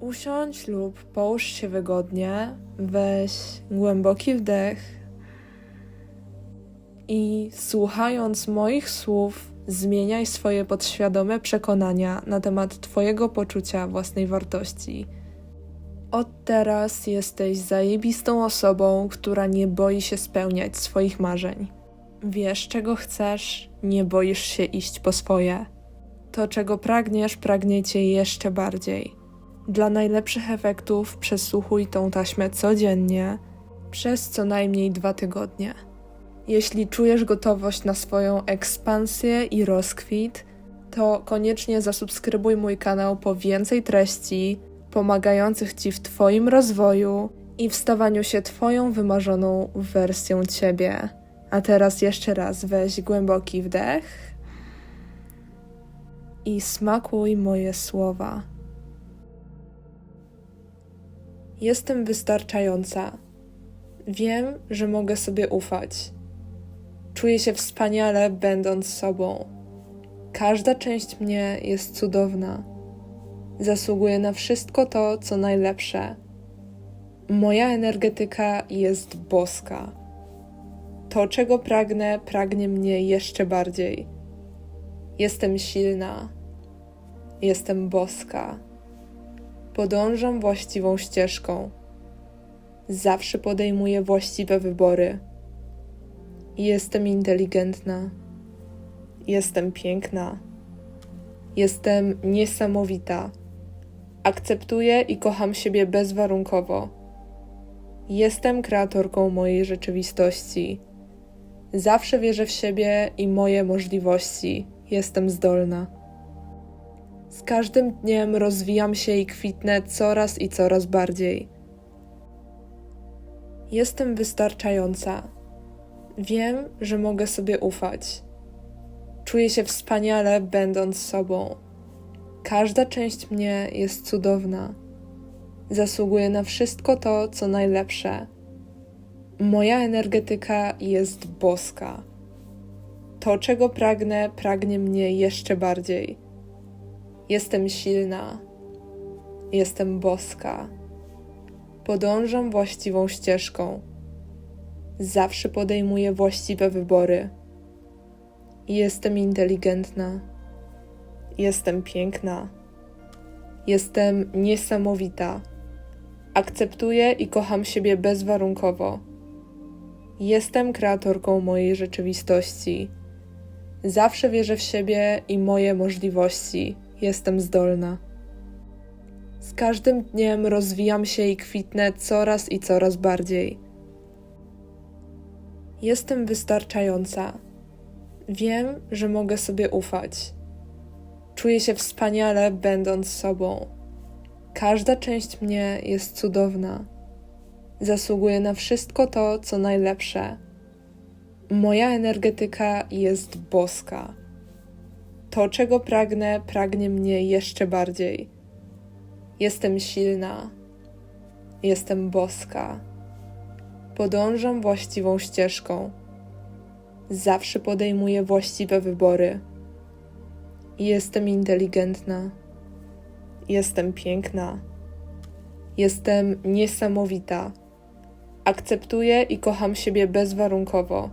Usiądź lub połóż się wygodnie, weź głęboki wdech i słuchając moich słów, zmieniaj swoje podświadome przekonania na temat Twojego poczucia własnej wartości. Od teraz jesteś zajebistą osobą, która nie boi się spełniać swoich marzeń. Wiesz, czego chcesz, nie boisz się iść po swoje. To, czego pragniesz, pragnie cię jeszcze bardziej. Dla najlepszych efektów przesłuchuj tą taśmę codziennie przez co najmniej dwa tygodnie. Jeśli czujesz gotowość na swoją ekspansję i rozkwit, to koniecznie zasubskrybuj mój kanał po więcej treści pomagających Ci w Twoim rozwoju i w stawaniu się Twoją wymarzoną wersją Ciebie. A teraz jeszcze raz weź głęboki wdech i smakuj moje słowa. Jestem wystarczająca. Wiem, że mogę sobie ufać. Czuję się wspaniale, będąc sobą. Każda część mnie jest cudowna. Zasługuję na wszystko to, co najlepsze. Moja energetyka jest boska. To, czego pragnę, pragnie mnie jeszcze bardziej. Jestem silna. Jestem boska. Podążam właściwą ścieżką. Zawsze podejmuję właściwe wybory. Jestem inteligentna. Jestem piękna. Jestem niesamowita. Akceptuję i kocham siebie bezwarunkowo. Jestem kreatorką mojej rzeczywistości. Zawsze wierzę w siebie i moje możliwości. Jestem zdolna. Z każdym dniem rozwijam się i kwitnę coraz i coraz bardziej. Jestem wystarczająca. Wiem, że mogę sobie ufać. Czuję się wspaniale, będąc sobą. Każda część mnie jest cudowna. Zasługuję na wszystko to, co najlepsze. Moja energetyka jest boska. To, czego pragnę, pragnie mnie jeszcze bardziej. Jestem silna. Jestem boska. Podążam właściwą ścieżką. Zawsze podejmuję właściwe wybory. Jestem inteligentna. Jestem piękna. Jestem niesamowita. Akceptuję i kocham siebie bezwarunkowo. Jestem kreatorką mojej rzeczywistości. Zawsze wierzę w siebie i moje możliwości. Jestem zdolna. Z każdym dniem rozwijam się i kwitnę coraz i coraz bardziej. Jestem wystarczająca. Wiem, że mogę sobie ufać. Czuję się wspaniale, będąc sobą. Każda część mnie jest cudowna. Zasługuję na wszystko to, co najlepsze. Moja energetyka jest boska. To, czego pragnę, pragnie mnie jeszcze bardziej. Jestem silna. Jestem boska. Podążam właściwą ścieżką. Zawsze podejmuję właściwe wybory. Jestem inteligentna. Jestem piękna. Jestem niesamowita. Akceptuję i kocham siebie bezwarunkowo.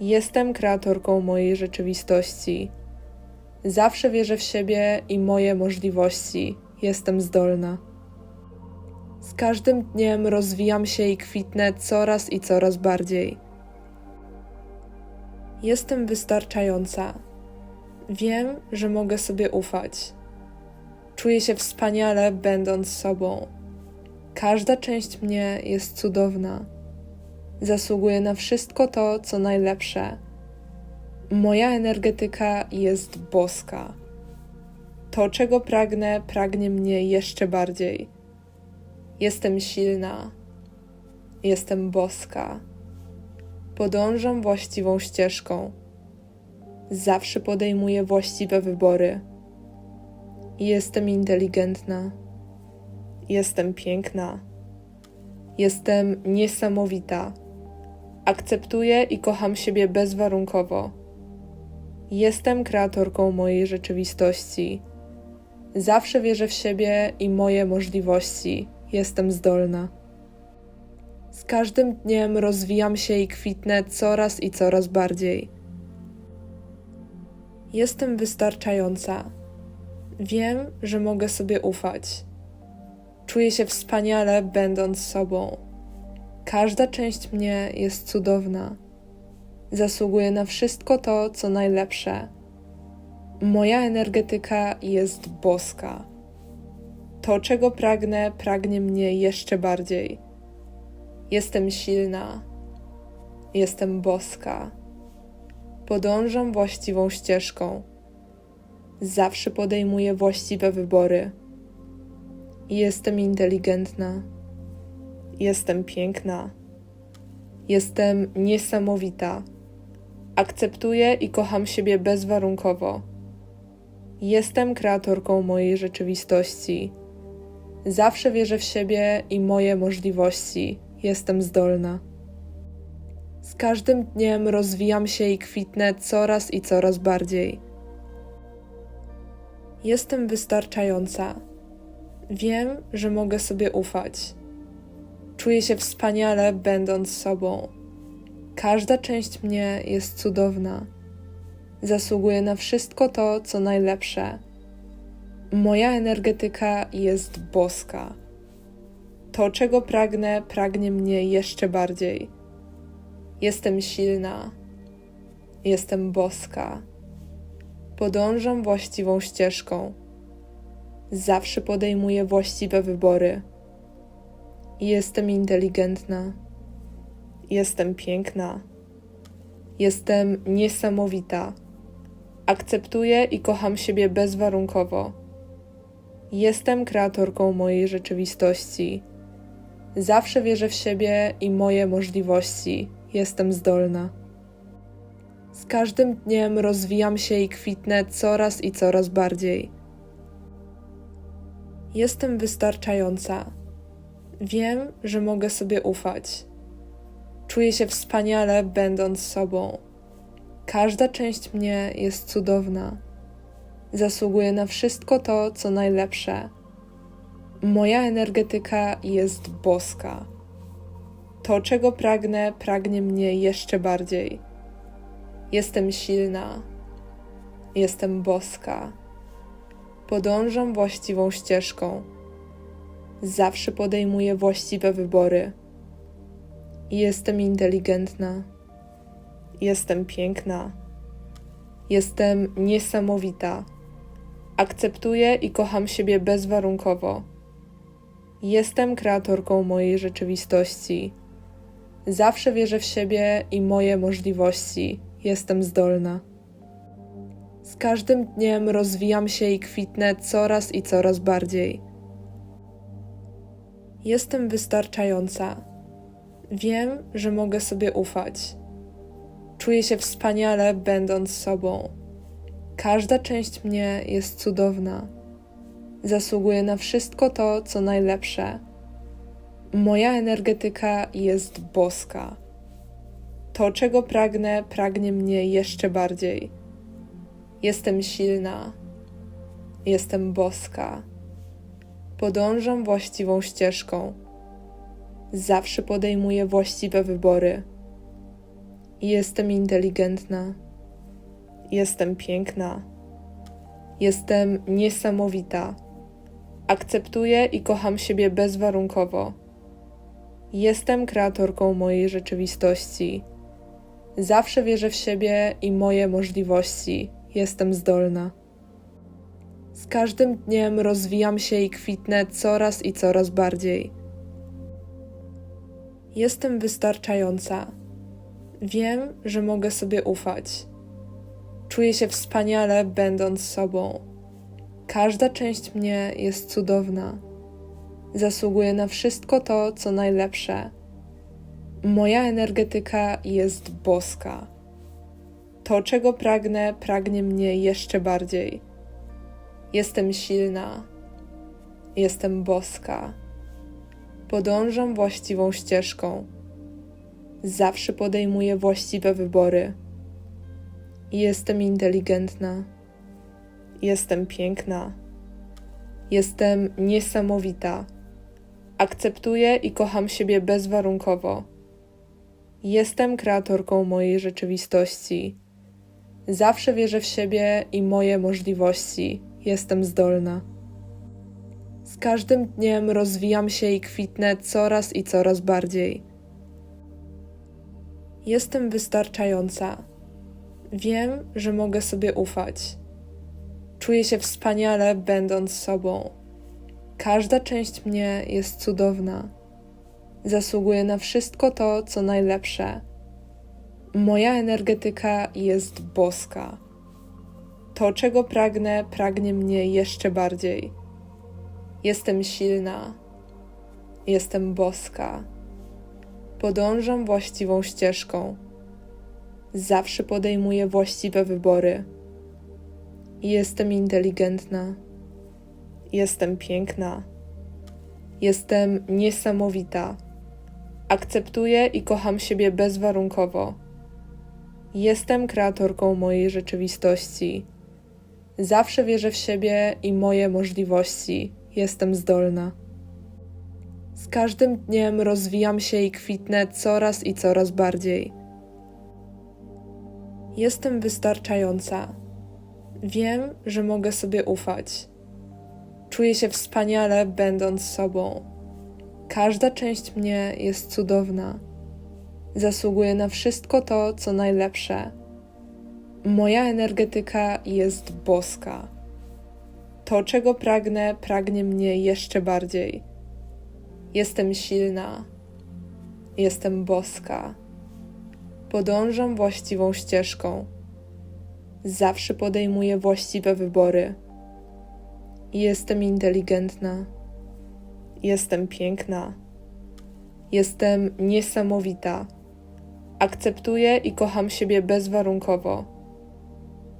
Jestem kreatorką mojej rzeczywistości. Zawsze wierzę w siebie i moje możliwości. Jestem zdolna. Z każdym dniem rozwijam się i kwitnę coraz i coraz bardziej. Jestem wystarczająca. Wiem, że mogę sobie ufać. Czuję się wspaniale, będąc sobą. Każda część mnie jest cudowna. Zasługuję na wszystko to, co najlepsze. Moja energetyka jest boska. To, czego pragnę, pragnie mnie jeszcze bardziej. Jestem silna. Jestem boska. Podążam właściwą ścieżką. Zawsze podejmuję właściwe wybory. Jestem inteligentna. Jestem piękna. Jestem niesamowita. Akceptuję i kocham siebie bezwarunkowo. Jestem kreatorką mojej rzeczywistości. Zawsze wierzę w siebie i moje możliwości. Jestem zdolna. Z każdym dniem rozwijam się i kwitnę coraz i coraz bardziej. Jestem wystarczająca. Wiem, że mogę sobie ufać. Czuję się wspaniale, będąc sobą. Każda część mnie jest cudowna. Zasługuję na wszystko to, co najlepsze. Moja energetyka jest boska. To, czego pragnę, pragnie mnie jeszcze bardziej. Jestem silna. Jestem boska. Podążam właściwą ścieżką. Zawsze podejmuję właściwe wybory. Jestem inteligentna. Jestem piękna. Jestem niesamowita. Akceptuję i kocham siebie bezwarunkowo. Jestem kreatorką mojej rzeczywistości. Zawsze wierzę w siebie i moje możliwości. Jestem zdolna. Z każdym dniem rozwijam się i kwitnę coraz i coraz bardziej. Jestem wystarczająca. Wiem, że mogę sobie ufać. Czuję się wspaniale, będąc sobą. Każda część mnie jest cudowna. Zasługuję na wszystko to, co najlepsze. Moja energetyka jest boska. To, czego pragnę, pragnie mnie jeszcze bardziej. Jestem silna. Jestem boska. Podążam właściwą ścieżką. Zawsze podejmuję właściwe wybory. Jestem inteligentna. Jestem piękna. Jestem niesamowita. Akceptuję i kocham siebie bezwarunkowo. Jestem kreatorką mojej rzeczywistości. Zawsze wierzę w siebie i moje możliwości. Jestem zdolna. Z każdym dniem rozwijam się i kwitnę coraz i coraz bardziej. Jestem wystarczająca. Wiem, że mogę sobie ufać. Czuję się wspaniale, będąc sobą. Każda część mnie jest cudowna. Zasługuję na wszystko to, co najlepsze. Moja energetyka jest boska. To, czego pragnę, pragnie mnie jeszcze bardziej. Jestem silna. Jestem boska. Podążam właściwą ścieżką. Zawsze podejmuję właściwe wybory. Jestem inteligentna. Jestem piękna. Jestem niesamowita. Akceptuję i kocham siebie bezwarunkowo. Jestem kreatorką mojej rzeczywistości. Zawsze wierzę w siebie i moje możliwości. Jestem zdolna. Z każdym dniem rozwijam się i kwitnę coraz i coraz bardziej. Jestem wystarczająca. Wiem, że mogę sobie ufać. Czuję się wspaniale, będąc sobą. Każda część mnie jest cudowna. Zasługuję na wszystko to, co najlepsze. Moja energetyka jest boska. To, czego pragnę, pragnie mnie jeszcze bardziej. Jestem silna. Jestem boska. Podążam właściwą ścieżką. Zawsze podejmuję właściwe wybory. Jestem inteligentna. Jestem piękna. Jestem niesamowita. Akceptuję i kocham siebie bezwarunkowo. Jestem kreatorką mojej rzeczywistości. Zawsze wierzę w siebie i moje możliwości. Jestem zdolna. Z każdym dniem rozwijam się i kwitnę coraz i coraz bardziej. Jestem wystarczająca. Wiem, że mogę sobie ufać. Czuję się wspaniale, będąc sobą. Każda część mnie jest cudowna. Zasługuję na wszystko to, co najlepsze. Moja energetyka jest boska. To, czego pragnę, pragnie mnie jeszcze bardziej. Jestem silna. Jestem boska. Podążam właściwą ścieżką. Zawsze podejmuję właściwe wybory. Jestem inteligentna. Jestem piękna. Jestem niesamowita. Akceptuję i kocham siebie bezwarunkowo. Jestem kreatorką mojej rzeczywistości. Zawsze wierzę w siebie i moje możliwości. Jestem zdolna. Każdym dniem rozwijam się i kwitnę coraz i coraz bardziej. Jestem wystarczająca. Wiem, że mogę sobie ufać. Czuję się wspaniale, będąc sobą. Każda część mnie jest cudowna. Zasługuję na wszystko to, co najlepsze. Moja energetyka jest boska. To, czego pragnę, pragnie mnie jeszcze bardziej. Jestem silna. Jestem boska. Podążam właściwą ścieżką. Zawsze podejmuję właściwe wybory. Jestem inteligentna. Jestem piękna. Jestem niesamowita. Akceptuję i kocham siebie bezwarunkowo. Jestem kreatorką mojej rzeczywistości. Zawsze wierzę w siebie i moje możliwości. Jestem zdolna. Z każdym dniem rozwijam się i kwitnę coraz i coraz bardziej. Jestem wystarczająca. Wiem, że mogę sobie ufać. Czuję się wspaniale, będąc sobą. Każda część mnie jest cudowna. Zasługuję na wszystko to, co najlepsze. Moja energetyka jest boska. To, czego pragnę, pragnie mnie jeszcze bardziej. Jestem silna. Jestem boska. Podążam właściwą ścieżką. Zawsze podejmuję właściwe wybory. Jestem inteligentna. Jestem piękna. Jestem niesamowita. Akceptuję i kocham siebie bezwarunkowo.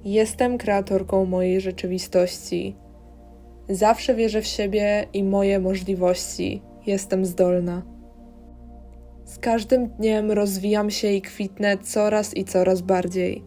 Jestem kreatorką mojej rzeczywistości. Zawsze wierzę w siebie i moje możliwości. Jestem zdolna. Z każdym dniem rozwijam się i kwitnę coraz i coraz bardziej.